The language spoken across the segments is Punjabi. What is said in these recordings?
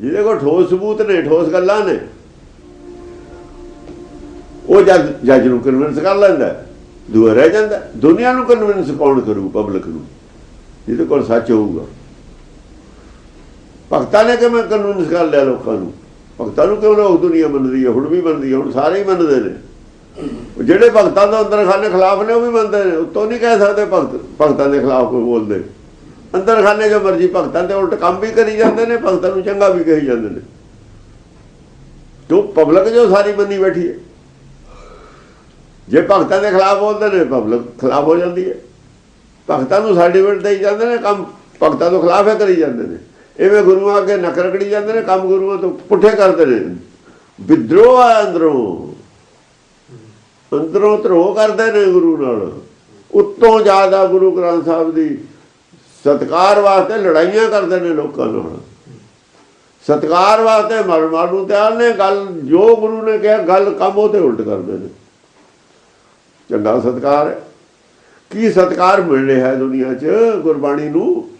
ਜਿਹਦੇ ਕੋਲ ਠੋਸ ਸਬੂਤ ਨੇ, ਠੋਸ ਗੱਲਾਂ ਨੇ, ਉਹ ਜੱਜ ਜੱਜ ਨੂੰ ਕਨਵਿੰਸ ਕਰ ਲੈਂਦਾ ਹੈ। ਰਹਿ ਜਾਂਦਾ ਹੈ। ਦੁਨੀਆ ਨੂੰ ਕਨਵਿੰਸ ਕੌਣ ਕਰੂ? ਪਬਲਿਕ ਨੂੰ। ਜਿਹਦੇ ਕੋਲ ਸੱਚ ਹੋਊਗਾ। ਭਗਤਾਂ ਨੇ ਕਿਵੇਂ ਕਨਵਿੰਸ ਕਰ ਲਿਆ ਲੋਕਾਂ ਨੂੰ? ਭਗਤਾਂ ਨੂੰ ਕਿਉਂ ਲੋਕ ਦੁਨੀਆ ਮੰਨਦੀ ਹੈ? ਹੁਣ ਵੀ ਮੰਨਦੀ ਹੈ। ਹੁਣ ਸਾਰੇ ਹੀ ਮੰਨਦੇ ਨੇ। ਜਿਹੜੇ ਭਗਤਾਂ ਦਾ ਅੰਦਰ ਖਾਨੇ ਖਿਲਾਫ ਨੇ, ਉਹ ਵੀ ਮੰਨਦੇ ਨੇ। ਉਤੋਂ ਨਹੀਂ ਕਹਿ ਸਕਦੇ ਭਗਤ ਭਗਤਾਂ ਦੇ ਖਿਲਾਫ ਕੋਈ ਬੋਲਦੇ। ਅੰਦਰ ਖਾਨੇ ਜੋ ਮਰਜ਼ੀ ਭਗਤਾਂ ਦੇ ਉਲਟ ਕੰਮ ਵੀ ਕਰੀ ਜਾਂਦੇ ਨੇ, ਭਗਤਾਂ ਨੂੰ ਚੰਗਾ ਵੀ ਕਹੀ ਜਾਂਦੇ ਨੇ। ਜੋ ਪਬਲਿਕ ਜੋ ਸਾਰੀ ਮੰਨੀ ਬੈਠੀ ਹੈ। ਜੇ ਭਗਤਾਂ ਦੇ ਖਿਲਾਫ ਬੋਲਦੇ ਨੇ ਪਬਲਿਕ ਖਿਲਾਫ ਹੋ ਜਾਂਦੀ ਹੈ। ਭਗਤਾਂ ਨੂੰ ਸਰਟੀਫਿਕੇਟ ਦੇਈ ਜਾਂਦੇ ਨੇ, ਕੰਮ ਭਗਤਾਂ ਤੋਂ ਖਿਲਾਫ ਹੈ ਕਰੀ ਜਾਂਦੇ ਨੇ। ਇਵੇਂ ਗੁਰੂਆਂ ਅੱਗੇ ਨੱਕ ਰਗੜੀ ਜਾਂਦੇ ਨੇ, ਕੰਮ ਗੁਰੂਆਂ ਤੋਂ ਪੁੱਠੇ ਕਰਦੇ ਨੇ। ਵਿਦਰੋਹ ਆ ਅੰਦਰੋਂ। ਅੰਦਰੋਂ ਧਰੋ ਕਰਦੇ ਨੇ ਗੁਰੂ ਨਾਲ। ਉੱਤੋਂ ਜ਼ਿਆਦਾ ਗੁਰੂ ਗ੍ਰੰਥ ਸਾਹਿਬ ਦੀ ਸਤਕਾਰ ਵਾਸਤੇ ਲੜਾਈਆਂ ਕਰਦੇ ਨੇ ਲੋਕਾਂ ਨਾਲ ਸਤਕਾਰ ਵਾਸਤੇ ਮਰਨ ਮਾਰ ਨੂੰ ਤਿਆਰ ਨੇ, ਗੱਲ ਜੋ ਗੁਰੂ ਨੇ ਕਿਹਾ, ਗੱਲ ਕੰਮ ਉਹ ਤੇ ਉਲਟ ਕਰਦੇ ਨੇ। ਚੰਗਾ ਸਤਕਾਰ ਹੈ। ਕੀ ਸਤਕਾਰ ਮਿਲ ਰਿਹਾ ਹੈ ਦੁਨੀਆ 'ਚ ਗੁਰਬਾਣੀ ਨੂੰ?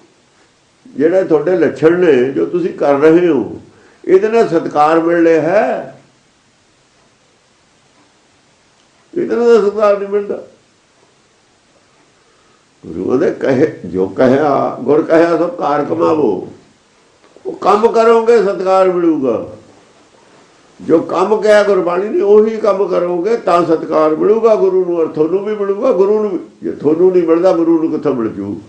ਜਿਹੜੇ ਤੁਹਾਡੇ ਲੱਛਣ ਨੇ, ਜੋ ਤੁਸੀਂ ਕਰ ਰਹੇ ਹੋ, ਇਹਦੇ ਨਾਲ ਸਤਕਾਰ ਮਿਲ ਰਿਹਾ ਹੈ। ਇਹਦੇ ਨਾਲ ਤਾਂ ਸਤਕਾਰ ਨਹੀਂ ਮਿਲਦਾ। ਗੁਰੂ ਦੇ ਕਹੇ, ਜੋ ਕਹਿਆ ਗੁਰ ਕਹਿਆ ਸਭ ਕਾਰ ਕਮਾਵੋ। ਉਹ ਕੰਮ ਕਰੋਗੇ, ਸਤਕਾਰ ਮਿਲੂਗਾ। ਜੋ ਕੰਮ ਕਿਹਾ, ਗੁਰਬਾਣੀ ਨੇ ਉਹੀ ਕੰਮ ਕਰੋਗੇ, ਤਾਂ ਸਤਕਾਰ ਮਿਲੂਗਾ ਗੁਰੂ ਨੂੰ ਔਰ ਤੁਹਾਨੂੰ ਵੀ ਮਿਲੂਗਾ, ਗੁਰੂ ਨੂੰ ਵੀ। ਜੇ ਤੁਹਾਨੂੰ ਨਹੀਂ ਮਿਲਦਾ, ਗੁਰੂ ਨੂੰ ਕਿੱਥੋਂ ਮਿਲ ਜੂ?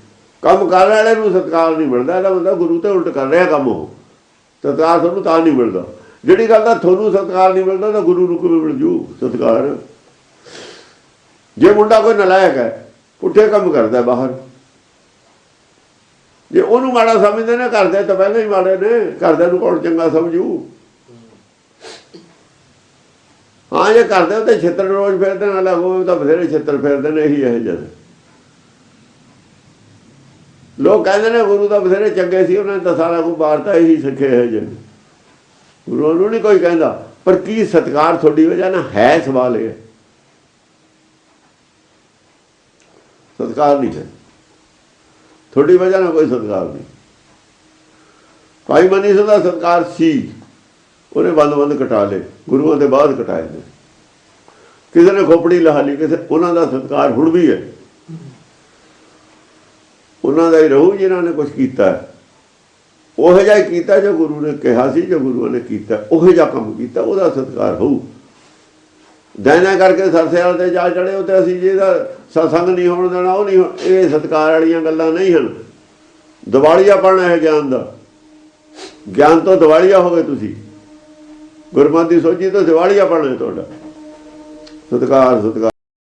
ਕੰਮ ਕਰਨ ਵਾਲੇ ਨੂੰ ਸਤਕਾਰ ਨਹੀਂ ਮਿਲਦਾ, ਇਹਦਾ ਬੰਦਾ ਗੁਰੂ ਤੇ ਉਲਟ ਕਰ ਰਿਹਾ ਕੰਮ ਉਹ। ਸਤਕਾਰ ਤੁਹਾਨੂੰ ਤਾਂ ਨਹੀਂ ਮਿਲਦਾ। ਜਿਹੜੀ ਗੱਲ ਦਾ ਤੁਹਾਨੂੰ ਸਤਕਾਰ ਨਹੀਂ ਮਿਲਦਾ, ਤਾਂ ਗੁਰੂ ਨੂੰ ਕਿਵੇਂ ਮਿਲ ਜੂ ਸਤਕਾਰ? ਜੇ ਮੁੰਡਾ ਕੋਈ ਨਲਾਇਕ ਹੈ ਪੁੱਠੇ ਕੰਮ ਕਰਦਾ ਬਾਹਰ। ਜੇ ਉਹਨੂੰ ਮਾੜਾ ਸਮਝਦੇ ਨੇ ਕਰਦੇ ਤਾਂ ਪਹਿਲਾਂ ਹੀ ਮਾੜੇ ਨੇ ਕਰਦੇ ਨੂੰ ਕੌਣ ਚੰਗਾ ਸਮਝੂ? ਹਾਂ, ਜੇ ਕਰਦੇ ਉਹ ਤੇ ਛਿੱਤਰ ਰੋਜ਼ ਫਿਰਦੇ ਨਾਲ ਉਹ ਤਾਂ ਬਥੇਰੇ ਛਿੱਤਰ ਫਿਰਦੇ ਨੇ, ਇਹੀ ਇਹ ਜਦ ਲੋਕ ਕਹਿੰਦੇ ਨੇ, ਗੁਰੂ ਦਾ ਬਥੇਰੇ ਚੰਗੇ ਸੀ, ਉਹਨਾਂ ਨੇ ਤਾਂ ਸਾਰਾ ਕੁਝ ਬਾਰਤਾ ਇਹੀ ਸਿੱਖੇ ਹੈ ਜਨ ਗੁਰੂ ਨੂੰ ਨਹੀਂ ਕੋਈ ਕਹਿੰਦਾ, ਪਰ ਕੀ ਸਤਕਾਰ ਤੁਹਾਡੀ ਵਜ੍ਹਾ ਨਾਲ ਹੈ ਸਵਾਲ ਇਹ? ਸਤਕਾਰ ਨਹੀਂ ਹੈ ਤੁਹਾਡੀ ਵਜ੍ਹਾ ਨਾਲ ਕੋਈ ਸਤਕਾਰ ਨਹੀਂ। ਭਾਈ ਮਨੀ ਦਾ ਸਤਕਾਰ ਸੀ। ਉਹਨੇ ਬੰਦ ਬੰਦ ਕਟਾ ਲਏ। ਗੁਰੂਆਂ ਦੇ ਬਾਅਦ ਕਟਾਏ ਨੇ। ਕਿਸੇ ਨੇ ਖੋਪੜੀ ਲਹਾ ਲਈ, ਕਿਸੇ ਉਹਨਾਂ ਦਾ ਸਤਕਾਰ ਹੁਣ ਵੀ ਹੈ। ਉਹਨਾਂ ਦਾ ਹੀ ਰਹੂ ਜਿਨ੍ਹਾਂ ਨੇ ਕੁਝ ਕੀਤਾ ਉਹ ਜਿਹਾ ਹੀ ਕੀਤਾ ਜੋ ਗੁਰੂ ਨੇ ਕਿਹਾ ਸੀ, ਜੋ ਗੁਰੂਆਂ ਨੇ ਕੀਤਾ। ਉਹ ਜਿਹਾ ਕੰਮ ਕੀਤਾ, ਉਹਦਾ ਸਤਕਾਰ ਹੋਊ। ਦਾਇਨਾ ਕਰਕੇ ਸਰਸੇ ਵਾਲੇ ਤੇ ਜਾ ਚੜੇ ਉੱਤੇ ਅਸੀਂ ਜਿਹਦਾ ਸਤਸੰਗ ਨਹੀਂ ਹੋਣ ਦੇਣਾ, ਉਹ ਨਹੀਂ ਹੋ- ਇਹ ਸਤਕਾਰ ਵਾਲੀਆਂ ਗੱਲਾਂ ਨਹੀਂ ਹਨ। ਦਿਵਾਲੀਆ ਪੜਨਾ ਹੈ ਗਿਆਨ ਦਾ। ਗਿਆਨ ਤੋਂ ਦਿਵਾਲੀਆ ਹੋ ਗਏ ਤੁਸੀਂ। ਗੁਰਮਤਿ ਦੀ ਸੋਚੀ ਤੋਂ ਦਿਵਾਲੀਆ ਪੜਨਾ ਤੁਹਾਡਾ। ਸਤਕਾਰ ਸਤਕਾਰ।